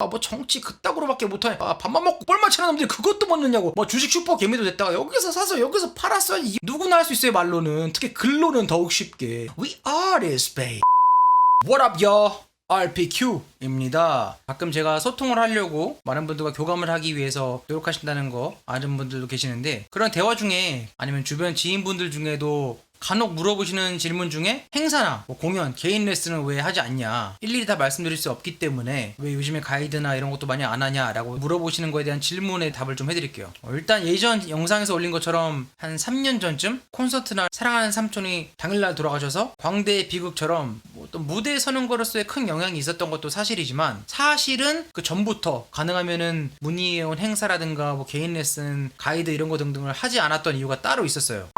아 뭐 정치 그따구로밖에 못하네 아 밥만 먹고 뻘만 차는 놈들이 그것도 못 넣냐고. 뭐 주식 슈퍼 개미도 됐다가 여기서 사서 여기서 팔았어. 이 누구나 할 수 있어요 말로는. 특히 글로는 더욱 쉽게. We are this babe. What up y'all? RPQ입니다. 가끔 제가 소통을 하려고 많은 분들과 교감을 하기 위해서 노력하신다는 거 아는 분들도 계시는데 그런 대화 중에 아니면 주변 지인분들 중에도 간혹 물어보시는 질문 중에 행사나 뭐 공연, 개인 레슨은 왜 하지 않냐 일일이 다 말씀드릴 수 없기 때문에 왜 요즘에 가이드나 이런 것도 많이 안 하냐라고 물어보시는 거에 대한 질문에 답을 좀 해드릴게요. 어, 일단 예전 영상에서 올린 것처럼 한 3년 전쯤 콘서트나 사랑하는 삼촌이 당일날 돌아가셔서 광대 비극처럼 뭐 어떤 무대에 서는 거로서의 큰 영향이 있었던 것도 사실이지만 사실은 그 전부터 가능하면은 문의해온 행사라든가 뭐 개인 레슨, 가이드 이런 거 등등을 하지 않았던 이유가 따로 있었어요.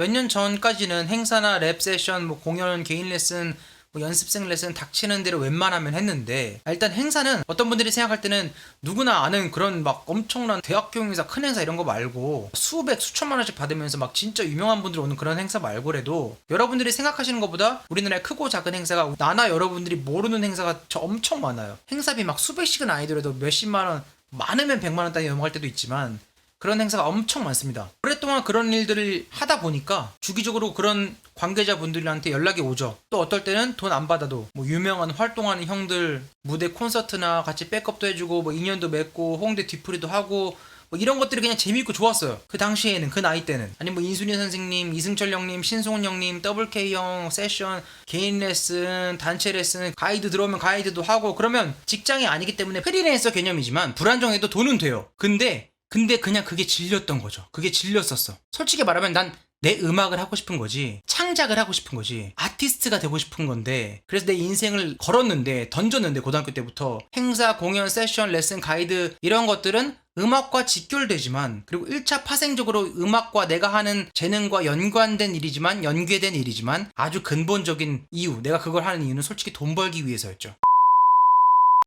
몇 년 전까지는 행사나 랩 세션, 뭐 공연, 개인 레슨, 뭐 연습생 레슨 닥치는 대로 웬만하면 했는데 아, 일단 행사는 어떤 분들이 생각할 때는 누구나 아는 그런 막 엄청난 대학교 행사 큰 행사 이런 거 말고 수백 수천만 원씩 받으면서 막 진짜 유명한 분들이 오는 그런 행사 말고라도 여러분들이 생각하시는 것보다 우리나라의 크고 작은 행사가 나나 여러분들이 모르는 행사가 저 엄청 많아요 행사비 막 수백씩은 아니더라도 몇십만 원 많으면 백만 원 단위 넘어갈 때도 있지만 그런 행사가 엄청 많습니다. 오랫동안 그런 일들을 하다 보니까 주기적으로 그런 관계자분들한테 연락이 오죠. 또 어떨 때는 돈 안 받아도 뭐 유명한 활동하는 형들 무대 콘서트나 같이 백업도 해주고 뭐 인연도 맺고 홍대 뒤풀이도 하고 뭐 이런 것들이 그냥 재미있고 좋았어요. 그 당시에는 그 나이 때는 아니 뭐 인순이 선생님, 이승철 형님, 신송은 형님, WK 형 세션, 개인 레슨, 단체 레슨, 가이드 들어오면 가이드도 하고 그러면 직장이 아니기 때문에 프리랜서 개념이지만 불안정해도 돈은 돼요. 근데 근데 그냥 그게 질렸던 거죠. 그게 질렸었어. 솔직히 말하면 난 내 음악을 하고 싶은 거지. 창작을 하고 싶은 거지. 아티스트가 되고 싶은 건데. 그래서 내 인생을 걸었는데, 던졌는데, 고등학교 때부터. 행사, 공연, 세션, 레슨, 가이드, 이런 것들은 음악과 직결되지만, 그리고 1차 파생적으로 음악과 내가 하는 재능과 연관된 일이지만, 연계된 일이지만, 아주 근본적인 이유, 내가 그걸 하는 이유는 솔직히 돈 벌기 위해서였죠.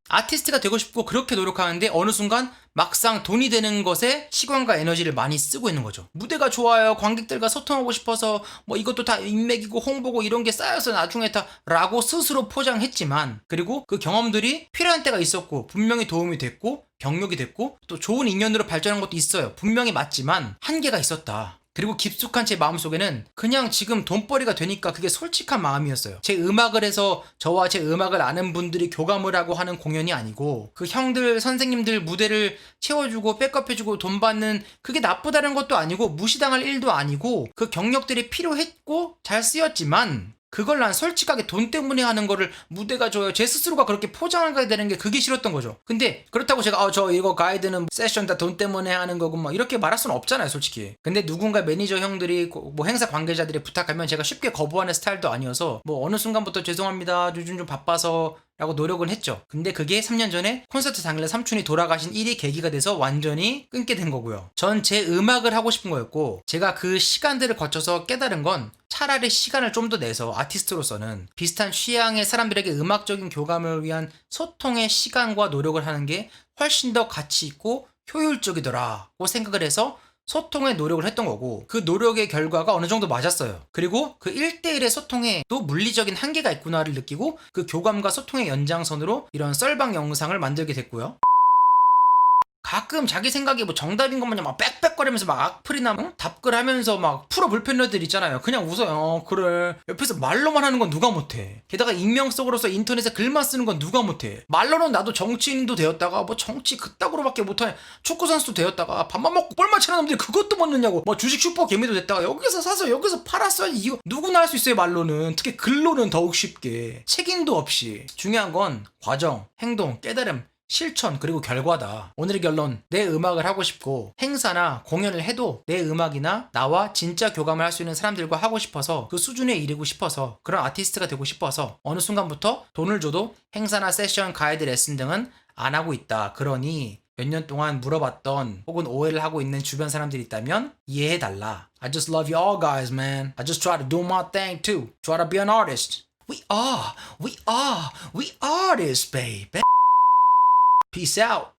아티스트가 되고 싶고 그렇게 노력하는데 어느 순간 막상 돈이 되는 것에 시간과 에너지를 많이 쓰고 있는 거죠. 무대가 좋아요. 관객들과 소통하고 싶어서 뭐 이것도 다 인맥이고 홍보고 이런 게 쌓여서 나중에 다 라고 스스로 포장했지만 그리고 그 경험들이 필요한 때가 있었고 분명히 도움이 됐고 경력이 됐고 또 좋은 인연으로 발전한 것도 있어요. 분명히 맞지만 한계가 있었다. 그리고 깊숙한 제 마음속에는 그냥 지금 돈벌이가 되니까 그게 솔직한 마음이었어요. 제 음악을 해서 저와 제 음악을 아는 분들이 교감을 하고 하는 공연이 아니고 그 형들, 선생님들 무대를 채워주고 백업해주고 돈 받는 그게 나쁘다는 것도 아니고 무시당할 일도 아니고 그 경력들이 필요했고 잘 쓰였지만 그걸 난 솔직하게 돈 때문에 하는 거를 무대가 좋아요. 제 스스로가 그렇게 포장하게 되는 게 그게 싫었던 거죠. 근데 그렇다고 제가 아, 저 이거 가이드는 세션 다 돈 때문에 하는 거고 막 이렇게 말할 수는 없잖아요, 솔직히. 근데 누군가 매니저 형들이 뭐 행사 관계자들이 부탁하면 제가 쉽게 거부하는 스타일도 아니어서 뭐 어느 순간부터 죄송합니다. 요즘 좀 바빠서 라고 노력은 했죠. 근데 그게 3년 전에 콘서트 당일날 삼촌이 돌아가신 일이 계기가 돼서 완전히 끊게 된 거고요. 전 제 음악을 하고 싶은 거였고, 제가 그 시간들을 거쳐서 깨달은 건 차라리 시간을 좀 더 내서 아티스트로서는 비슷한 취향의 사람들에게 음악적인 교감을 위한 소통의 시간과 노력을 하는 게 훨씬 더 가치 있고 효율적이더라고 생각을 해서 소통에 노력을 했던 거고 그 노력의 결과가 어느 정도 맞았어요. 그리고 그 1대1의 소통에 또 물리적인 한계가 있구나를 느끼고 그 교감과 소통의 연장선으로 이런 썰방 영상을 만들게 됐고요. 가끔 자기 생각이 뭐 정답인 것 마냥 막 빽빽거리면서 막 악플이나 응? 답글하면서 막 프로 불펜러들 있잖아요. 그냥 웃어요. 어, 그래. 옆에서 말로만 하는 건 누가 못해. 게다가 익명성으로서 인터넷에 글만 쓰는 건 누가 못해. 말로는 나도 정치인도 되었다가 뭐 정치 그따구로밖에 못하네. 축구 선수도 되었다가 밥만 먹고 뻘만 차는 놈들이 그것도 못 넣냐고. 뭐 주식 슈퍼 개미도 됐다가 여기서 사서 여기서 팔았어. 이거 누구나 할 수 있어요. 말로는 특히 글로는 더욱 쉽게 책임도 없이 중요한 건 과정, 행동, 깨달음. 실천 그리고 결과다. 오늘의 결론 내 음악을 하고 싶고 행사나 공연을 해도 내 음악이나 나와 진짜 교감을 할 수 있는 사람들과 하고 싶어서 그 수준에 이르고 싶어서 그런 아티스트가 되고 싶어서 어느 순간부터 돈을 줘도 행사나 세션 가이드 레슨 등은 안 하고 있다. 그러니 몇년 동안 물어봤던 혹은 오해를 하고 있는 주변 사람들이 있다면 이해해달라. I just love you all guys, man. I just try to do my thing too. Try to be an artist. We are, we are, we this, baby. Peace out.